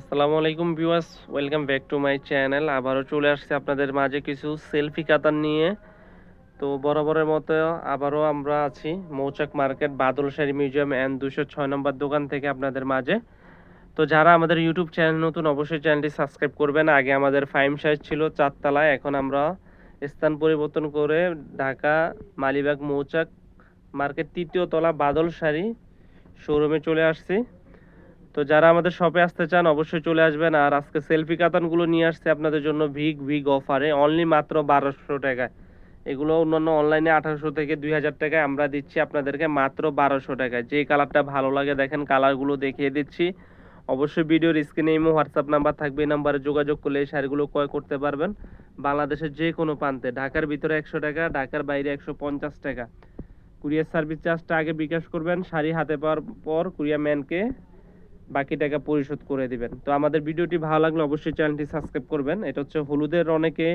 আসসালামু আলাইকুম viewers, welcome back to my channel. আবারও চলে আসছে আপনাদের মাঝে কিছু সেলফি কাতার নিয়ে। তো বরাবরের মতো আবারও আমরা আছি Mouchak market, Badalshari museum and দুশো ছয় নম্বর দোকান থেকে আপনাদের মাঝে। তো যারা আমাদের ইউটিউব চ্যানেল নতুন, অবশ্যই চ্যানেলটি সাবস্ক্রাইব করবেন। আগে আমাদের ফাইম সাইজ ছিল চারতলায় এখন আমরা স্থান পরিবর্তন করে ঢাকা, মালিবাগ, মৌচাক মার্কেট তৃতীয় তলা, বাদলশাড়ি শোরুমে চলে আসছি। তো যারা আমাদের শপে আসতে চান, অবশ্যই চলে আসবেন। আর আজকে সেলফি কাতানগুলো নিয়ে আসছে আপনাদের জন্য ভিগ ভিগ অফারে অনলি মাত্র বারোশো টাকায়। এগুলো অন্যান্য অনলাইনে আঠারোশো থেকে দুই হাজার টাকায় আমরা দিচ্ছি আপনাদেরকে মাত্র বারোশো টাকায়। যে কালারটা ভালো লাগে দেখেন কালারগুলো দেখিয়ে দিচ্ছি। অবশ্যই ভিডিওর স্ক্রিনে ইমো হোয়াটসঅ্যাপ নাম্বার থাকবে, এই নাম্বারে যোগাযোগ করলে এই শাড়িগুলো ক্রয় করতে পারবেন। বাংলাদেশের যে কোনো প্রান্তে। ঢাকার ভিতরে একশো টাকা, ঢাকার বাইরে একশো পঞ্চাশ টাকা। কুরিয়ার সার্ভিস চার্জটা আগে বিকাশ করবেন। শাড়ি হাতে পাওয়ার পর কুরিয়ার ম্যানকে বাকি টাকা পরিশোধ করে দিবেন। তো আমাদের ভিডিওটি ভালো লাগলে অবশ্যই চ্যানেলটি সাবস্ক্রাইব করবেন। এটা হচ্ছে হলুদের অনেকে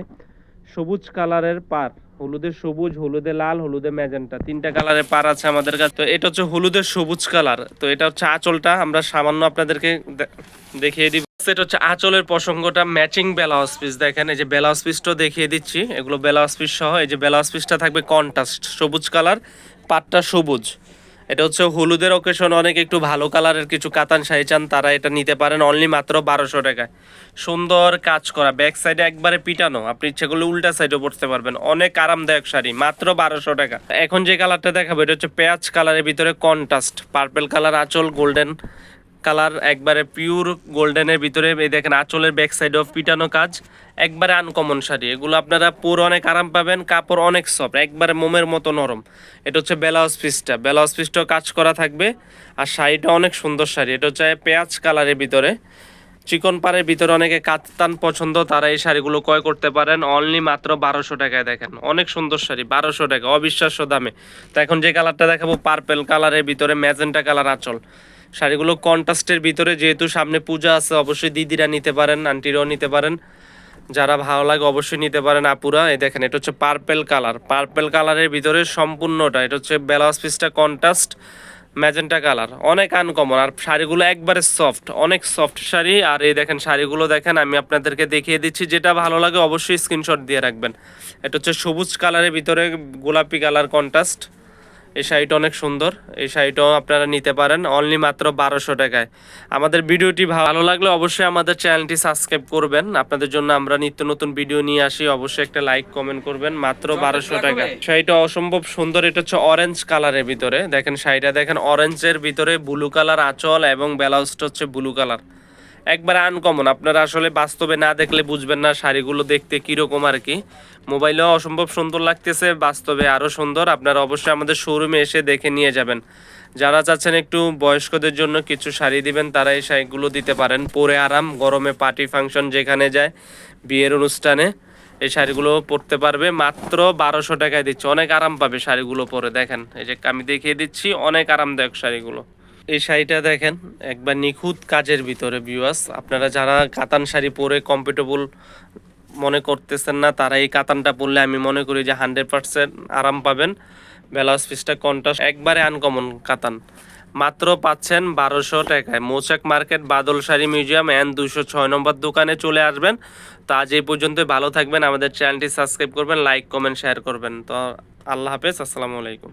সবুজ কালারের পার। হলুদের সবুজ, হলুদে লাল, হলুদে ম্যাজেন্টা। তিনটা কালারের পার আছে আমাদের কাছে। তো এটা হচ্ছে হলুদের সবুজ কালার। তো এটা হচ্ছে আঁচলটা। আমরা সামান্য আপনাদেরকে দেখিয়ে দিব এটা হচ্ছে আঁচলের প্রসঙ্গটা ম্যাচিং বেলাউজ পিস। দেখেন, এই যে বেলাউজ পিসটাও দেখিয়ে দিচ্ছি। এগুলো বেলাউজ পিস সহ, এই যে বেলাউজ পিসটা থাকবে কন্ট্রাস্ট, সবুজ কালার, পাটটা সবুজ। এটা হচ্ছে হলুদের অকেশন অনেক একটু ভালো কালারের কিছু কাতান শাড়ি চান, তারা এটা নিতে পারেন অনলি মাত্র বারোশো টাকায়। সুন্দর কাজ করা ব্যাক সাইডে একবারে পিটানো, আপনি ইচ্ছে করলে উল্টা সাইডেও পড়তে পারবেন। অনেক আরামদায়ক শাড়ি, মাত্র বারোশো টাকা। এখন যে কালারটা দেখাবো, এটা হচ্ছে পেঁয়াজ কালারের ভিতরে কন্ট্রাস্ট পার্পেল কালার আঁচল গোল্ডেন কালার একবারে পিওর গোল্ডেনের ভিতরে, এই দেখেন আঁচলের ব্যাক সাইড অফ পিটানো কাজ, একবারে আনকমন শাড়ি। এগুলো আপনারা পুরো অনেক আরাম পাবেন, কাপড় অনেক সফট একবারে মোমের মতো নরম। এটা হচ্ছে ব্লাউজ পিসটা ব্লাউজ পিসটাও কাজ করা থাকবে, আর শাড়িটা অনেক সুন্দর শাড়ি। এটা হচ্ছে পেঁয়াজ কালারের ভিতরে। চিকন পাড়ের ভিতরে অনেকে কাতান পছন্দ, তারা এই শাড়িগুলো ক্রয় করতে পারেন। অনলি মাত্র বারোশো টাকায় দেখেন। অনেক সুন্দর শাড়ি, বারোশো টাকা, অবিশ্বাস্য দামে। তো এখন যে কালারটা দেখাবো পার্পেল কালারের ভিতরে ম্যাজেন্টা কালার আঁচল। শাড়িগুলো কন্ট্রাস্টের ভিতরে, যেহেতু সামনে পূজা আছে, অবশ্যই দিদিরা নিতে পারেন, আন্টিরাও নিতে পারেন। যারা ভালো লাগে অবশ্যই নিতে পারেন আপুরা। এই দেখেন, এটা হচ্ছে পার্পেল কালার পার্পেল কালারের ভিতরে সম্পূর্ণটা, এটা হচ্ছে ব্লাউজ পিসটা কন্ট্রাস্ট ম্যাজেন্টা কালার অনেক আনকমন আর শাড়িগুলো একবারে সফট অনেক সফট শাড়ি। আর এই দেখেন, শাড়িগুলো দেখেন, আমি আপনাদেরকে দেখিয়ে দিচ্ছি। যেটা ভালো লাগে অবশ্যই স্ক্রিনশট দিয়ে রাখবেন। এটা হচ্ছে সবুজ কালারের ভিতরে গোলাপি কালার কন্ট্রাস্ট এই শাড়িটা অনেক সুন্দর। এই শাড়িটাও আপনারা নিতে পারেন অনলি মাত্র বারোশো টাকায়। আমাদের ভিডিওটি ভালো লাগলে অবশ্যই আমাদের চ্যানেলটি সাবস্ক্রাইব করবেন। আপনাদের জন্য আমরা নিত্য নতুন ভিডিও নিয়ে আসি। অবশ্যই একটা লাইক কমেন্ট করবেন মাত্র বারোশো টাকা শাড়িটা অসম্ভব সুন্দর। এটা হচ্ছে অরেঞ্জ কালারের ভিতরে। দেখেন শাড়িটা দেখেন অরেঞ্জের ভিতরে ব্লু কালার আঁচল এবং ব্লাউজটা হচ্ছে ব্লু কালার একবার আনকমন আপনারা আসলে বাস্তবে না দেখলে বুঝবেন না শাড়িগুলো দেখতে কীরকম আর কি। মোবাইলেও অসম্ভব সুন্দর লাগতেছে, বাস্তবে আরও সুন্দর। আপনারা অবশ্যই আমাদের শোরুমে এসে দেখে নিয়ে যাবেন। যারা চাচ্ছেন একটু বয়স্কদের জন্য কিছু শাড়ি দিবেন, তারা এই শাড়িগুলো দিতে পারেন। পরে আরাম, গরমে পার্টি ফাংশন যেখানে যায়, বিয়ের অনুষ্ঠানে এই শাড়িগুলো পরতে পারবে। মাত্র বারোশো টাকায় দিচ্ছে। অনেক আরাম পাবে শাড়িগুলো পরে, দেখেন। এই যে আমি দেখিয়ে দিচ্ছি, অনেক আরামদায়ক শাড়িগুলো। এই শাড়িটা দেখেন, একবার নিখুঁত কাজের ভিতরে ভিউয়ার্স আপনারা যারা কাতান শাড়ি পরে কমফর্টেবল মনে করতেছেন না, তারা এই কাতানটা পরলে আমি মনে করি যে হান্ড্রেড পার্সেন্ট আরাম পাবেন। ব্লাউজ পিসটা কন্ট্রাস্ট একবারে আনকমন কাতান। মাত্র পাচ্ছেন বারোশো টাকায়। Mouchak market, Badal Shari museum and দুশো ছয় নম্বর দোকানে চলে আসবেন। তো আজ এই পর্যন্ত ভালো থাকবেন। আমাদের চ্যানেলটি সাবস্ক্রাইব করবেন লাইক কমেন্ট শেয়ার করবেন। তো আল্লাহ হাফেজ, আসসালামু আলাইকুম।